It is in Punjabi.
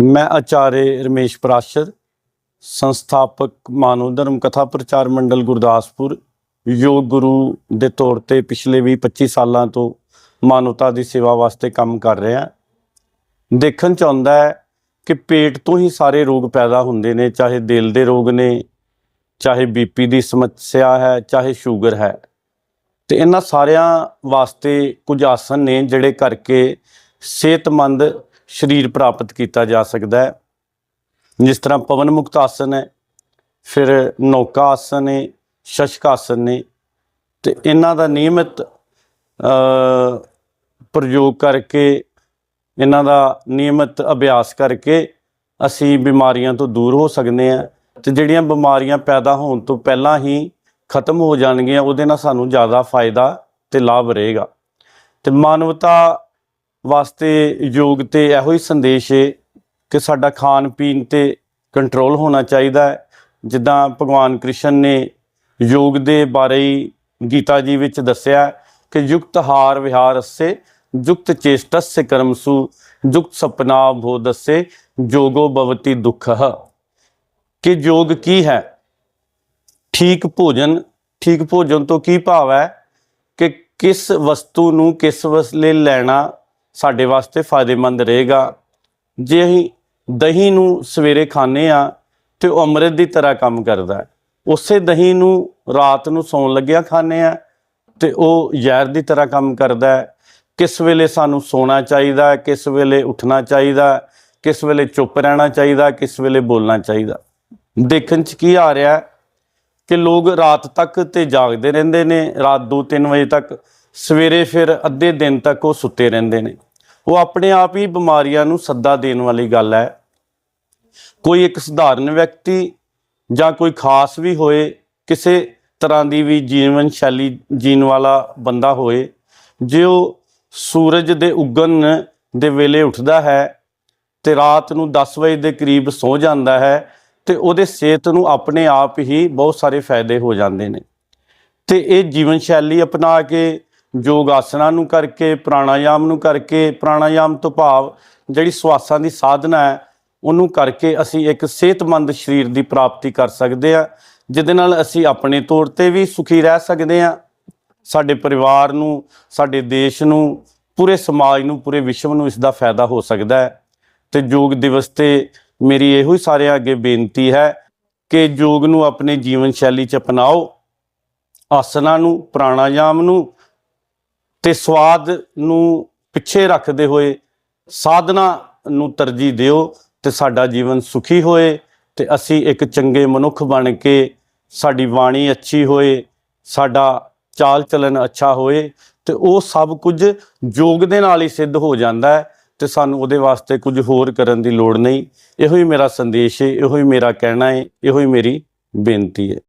ਮੈਂ ਆਚਾਰੇ ਰਮੇਸ਼ ਪ੍ਰਾਸ਼ਰ, ਸੰਸਥਾਪਕ ਮਾਨਵ ਧਰਮ ਕਥਾ ਪ੍ਰਚਾਰ ਮੰਡਲ ਗੁਰਦਾਸਪੁਰ, ਯੋਗ ਗੁਰੂ ਦੇ ਤੌਰ ਤੇ ਪਿਛਲੇ 20 25 ਸਾਲਾਂ ਤੋਂ ਮਾਨਵਤਾ ਦੀ ਸੇਵਾ ਵਾਸਤੇ ਕੰਮ ਕਰ ਰਿਹਾ। ਦੇਖਣ ਚ ਆਉਂਦਾ ਹੈ ਕਿ ਪੇਟ ਤੋਂ ਹੀ ਸਾਰੇ ਰੋਗ ਪੈਦਾ ਹੁੰਦੇ ਨੇ, ਚਾਹੇ ਦਿਲ ਦੇ ਰੋਗ ਨੇ, ਚਾਹੇ ਬੀਪੀ ਦੀ ਸਮੱਸਿਆ ਹੈ, ਚਾਹੇ ਸ਼ੂਗਰ ਹੈ। ਤੇ ਇਹਨਾਂ ਸਾਰਿਆਂ ਵਾਸਤੇ ਕੁਝ ਆਸਨ ਨੇ ਜਿਹੜੇ ਕਰਕੇ ਸਿਹਤਮੰਦ ਸਰੀਰ ਪ੍ਰਾਪਤ ਕੀਤਾ ਜਾ ਸਕਦਾ ਹੈ। ਜਿਸ ਤਰ੍ਹਾਂ ਪਵਨ ਮੁਕਤ ਆਸਨ ਹੈ, ਫਿਰ ਨੌਕਾ ਆਸਨ ਹੈ, ਸ਼ਸ਼ਕ ਆਸਨ ਨੇ ਤੇ ਇਹਨਾਂ ਦਾ ਨਿਯਮਿਤ ਪ੍ਰਯੋਗ ਕਰਕੇ, ਇਹਨਾਂ ਦਾ ਨਿਯਮਿਤ ਅਭਿਆਸ ਕਰਕੇ ਅਸੀਂ ਬਿਮਾਰੀਆਂ ਤੋਂ ਦੂਰ ਹੋ ਸਕਦੇ ਹਾਂ ਤੇ ਜਿਹੜੀਆਂ ਬਿਮਾਰੀਆਂ ਪੈਦਾ ਹੋਣ ਤੋਂ ਪਹਿਲਾਂ ਹੀ ਖਤਮ ਹੋ ਜਾਣਗੀਆਂ, ਉਹਦੇ ਨਾਲ ਸਾਨੂੰ ਜ਼ਿਆਦਾ ਫਾਇਦਾ ਤੇ ਲਾਭ ਰਹੇਗਾ। ਤੇ ਮਾਨਵਤਾ ਵਾਸਤੇ ਯੋਗ ਤੇ ਇਹੋ ਹੀ ਸੰਦੇਸ਼ ਹੈ ਕਿ ਸਾਡਾ ਖਾਣ ਪੀਣ ਤੇ ਕੰਟਰੋਲ ਹੋਣਾ ਚਾਹੀਦਾ ਹੈ। ਜਿੱਦਾਂ ਭਗਵਾਨ ਕ੍ਰਿਸ਼ਨ ਨੇ ਯੋਗ ਦੇ ਬਾਰੇ ਗੀਤਾ ਜੀ ਵਿੱਚ ਦੱਸਿਆ ਕਿ ਯੁਕਤ ਹਾਰ ਵਿਹਾਰ ਅਸੇ, ਯੁਕਤ ਚੇਸ਼ਟस्य ਕਰਮਸੂ ਯੁਕਤ ਸਪਨਾ ਬੋਧਸੇ ਜੋਗੋ ਭਵਤੀ ਦੁੱਖਹ ਕਿ ਯੋਗ ਕੀ ਹੈ? ਠੀਕ ਭੋਜਨ ਠੀਕ ਭੋਜਨ ਤੋਂ ਕੀ ਭਾਵ ਹੈ? ਕਿ ਕਿਸ ਵਸਤੂ ਨੂੰ ਕਿਸ ਵਸਲੇ ਲੈਣਾ ਸਾਡੇ ਵਾਸਤੇ ਫਾਇਦੇਮੰਦ ਰਹੇਗਾ। ਜੇ ਅਸੀਂ ਦਹੀਂ ਨੂੰ ਸਵੇਰੇ ਖਾਂਦੇ ਆ ਤੇ ਉਹ ਅੰਮ੍ਰਿਤ ਦੀ ਤਰ੍ਹਾਂ ਕੰਮ ਕਰਦਾ ਉਸੇ ਦਹੀਂ ਨੂੰ ਰਾਤ ਨੂੰ ਸੌਣ ਲੱਗਿਆ ਖਾਂਦੇ ਆ ਤੇ ਉਹ ਜ਼ਹਿਰ ਦੀ ਤਰ੍ਹਾਂ ਕੰਮ ਕਰਦਾ ਹੈ। ਕਿਸ ਵੇਲੇ ਸਾਨੂੰ ਸੋਣਾ ਚਾਹੀਦਾ ਕਿਸ ਵੇਲੇ ਉੱਠਣਾ ਚਾਹੀਦਾ ਕਿਸ ਵੇਲੇ ਚੁੱਪ ਰਹਿਣਾ ਚਾਹੀਦਾ ਕਿਸ ਵੇਲੇ ਬੋਲਣਾ ਚਾਹੀਦਾ ਦੇਖਣ ਚ ਕੀ ਆ ਰਿਹਾ ਕਿ ਲੋਕ ਰਾਤ ਤੱਕ ਤੇ ਜਾਗਦੇ ਰਹਿੰਦੇ ਨੇ, ਰਾਤ 2-3 ਵਜੇ ਤੱਕ ਸਵੇਰੇ ਫਿਰ ਅੱਧੇ ਦਿਨ ਤੱਕ ਉਹ ਸੁੱਤੇ ਰਹਿੰਦੇ ਨੇ। ਉਹ ਆਪਣੇ ਆਪ ਹੀ ਬਿਮਾਰੀਆਂ ਨੂੰ ਸੱਦਾ ਦੇਣ ਵਾਲੀ ਗੱਲ ਹੈ। ਕੋਈ ਇੱਕ ਸਧਾਰਨ ਵਿਅਕਤੀ ਜਾਂ ਕੋਈ ਖਾਸ ਵੀ ਹੋਏ, ਕਿਸੇ ਤਰ੍ਹਾਂ ਦੀ ਵੀ ਜੀਵਨ ਸ਼ੈਲੀ ਜੀਣ ਵਾਲਾ ਬੰਦਾ ਹੋਏ, ਜੇ ਉਹ ਸੂਰਜ ਦੇ ਉਗਣ ਦੇ ਵੇਲੇ ਉੱਠਦਾ ਹੈ ਤੇ ਰਾਤ ਨੂੰ 10 ਵਜੇ ਦੇ ਕਰੀਬ ਸੌ ਜਾਂਦਾ ਹੈ ਤੇ ਉਹਦੇ ਸਿਹਤ ਨੂੰ ਆਪਣੇ ਆਪ ਹੀ ਬਹੁਤ ਸਾਰੇ ਫਾਇਦੇ ਹੋ ਜਾਂਦੇ ਨੇ। ਤੇ ਇਹ ਜੀਵਨ ਸ਼ੈਲੀ ਅਪਣਾ ਕੇ ਯੋਗ ਆਸਨਾਂ ਨੂੰ ਕਰਕੇ, ਪ੍ਰਾਣਾਯਾਮ ਨੂੰ ਕਰਕੇ, ਪ੍ਰਾਣਾਯਾਮ ਤੋਂ ਭਾਵ ਜਿਹੜੀ ਸਵਾਸਾਂ ਦੀ ਸਾਧਨਾ ਹੈ, ਉਹਨੂੰ ਕਰਕੇ ਅਸੀਂ ਇੱਕ ਸਿਹਤਮੰਦ ਸਰੀਰ ਦੀ ਪ੍ਰਾਪਤੀ ਕਰ ਸਕਦੇ ਹਾਂ, ਜਿਹਦੇ ਨਾਲ ਅਸੀਂ ਆਪਣੇ ਤੌਰ ਤੇ ਵੀ ਸੁਖੀ ਰਹਿ ਸਕਦੇ ਹਾਂ। ਸਾਡੇ ਪਰਿਵਾਰ ਨੂੰ, ਸਾਡੇ ਦੇਸ਼ ਨੂੰ, ਪੂਰੇ ਸਮਾਜ ਨੂੰ, ਪੂਰੇ ਵਿਸ਼ਵ ਨੂੰ ਇਸ ਦਾ ਫਾਇਦਾ ਹੋ ਸਕਦਾ ਹੈ। ਤੇ ਯੋਗ ਦਿਵਸ ਤੇ ਮੇਰੀ ਇਹੋ ਹੀ ਸਾਰਿਆਂ ਅੱਗੇ ਬੇਨਤੀ ਹੈ ਕਿ ਯੋਗ ਨੂੰ ਆਪਣੇ ਜੀਵਨ ਸ਼ੈਲੀ ਚ ਅਪਣਾਓ। ਆਸਨਾਂ ਨੂੰ, ਪ੍ਰਾਣਾਯਾਮ ਨੂੰ ਤੇ ਸਵਾਦ ਨੂੰ ਪਿੱਛੇ ਰੱਖਦੇ ਹੋਏ ਸਾਧਨਾ ਨੂੰ ਤਰਜੀਹ ਦਿਓ ਤੇ ਸਾਡਾ ਜੀਵਨ ਸੁਖੀ ਹੋਏ ਤੇ ਅਸੀਂ ਇੱਕ ਚੰਗੇ ਮਨੁੱਖ ਬਣ ਕੇ ਸਾਡੀ ਬਾਣੀ ਅੱਛੀ ਹੋਏ, ਸਾਡਾ ਚਾਲ ਚਲਨ ਅੱਛਾ ਹੋਏ ਤੇ ਉਹ ਸਭ ਕੁਝ ਯੋਗ ਦੇ ਨਾਲ ਹੀ ਸਿੱਧ ਹੋ ਜਾਂਦਾ ਹੈ ਤੇ ਸਾਨੂੰ ਉਹਦੇ ਵਾਸਤੇ ਕੁਝ ਹੋਰ ਕਰਨ ਦੀ ਲੋੜ ਨਹੀਂ। ਇਹੋ ਹੀ ਮੇਰਾ ਸੰਦੇਸ਼ ਹੈ, ਇਹੋ ਹੀ ਮੇਰਾ ਕਹਿਣਾ ਹੈ, ਇਹੋ ਹੀ ਮੇਰੀ ਬੇਨਤੀ ਹੈ।